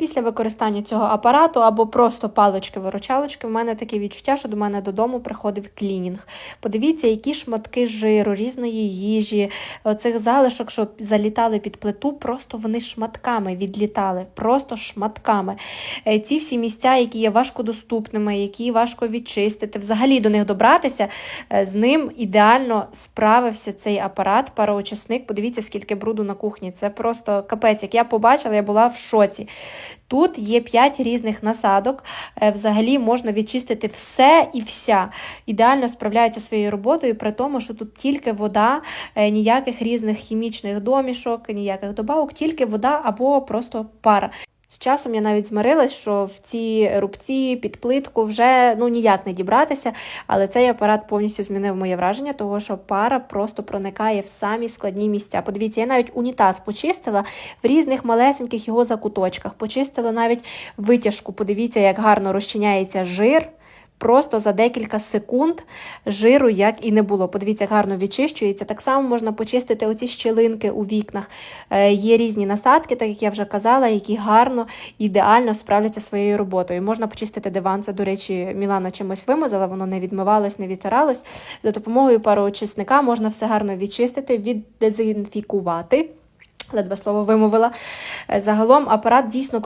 Після використання цього апарату або просто палочки-виручалочки, в мене таке відчуття, що до мене додому приходив клінінг. Подивіться, які шматки жиру, різної їжі, оцих залишок, що залітали під плиту, просто вони шматками відлітали, просто шматками. Е, Ці всі місця, які є важкодоступними, які важко відчистити, взагалі до них добратися, е, з ним ідеально справився цей апарат, пароочисник. Подивіться, скільки бруду на кухні. Це просто капець. Як я побачила, я була в шоці. Тут є 5 різних насадок. Е, Взагалі можна відчистити все і вся. Ідеально справляється своєю роботою, при тому, що тут тільки вода, е, ніяких різних хімічних домішок, ніяких добавок, тільки вода або просто пара. З часом я навіть змирилась, що в ці рубці під плитку вже ну ніяк не дібратися, але цей апарат повністю змінив моє враження, того що пара просто проникає в самі складні місця. Подивіться, я навіть унітаз почистила в різних малесеньких його закуточках, почистила навіть витяжку. Подивіться, як гарно розчиняється жир. Просто за декілька секунд жиру як і не було. Подивіться, гарно відчищується. Так само можна почистити оці щілинки у вікнах. Е, є різні насадки, так як я вже казала, які гарно, ідеально справляться своєю роботою. Можна почистити диван. Це, до речі, Мілана чимось вимазала, воно не відмивалось, не відтиралось. За допомогою пароочисника можна все гарно відчистити, віддезінфікувати. Ледве слово вимовила. Е, Загалом апарат дійсно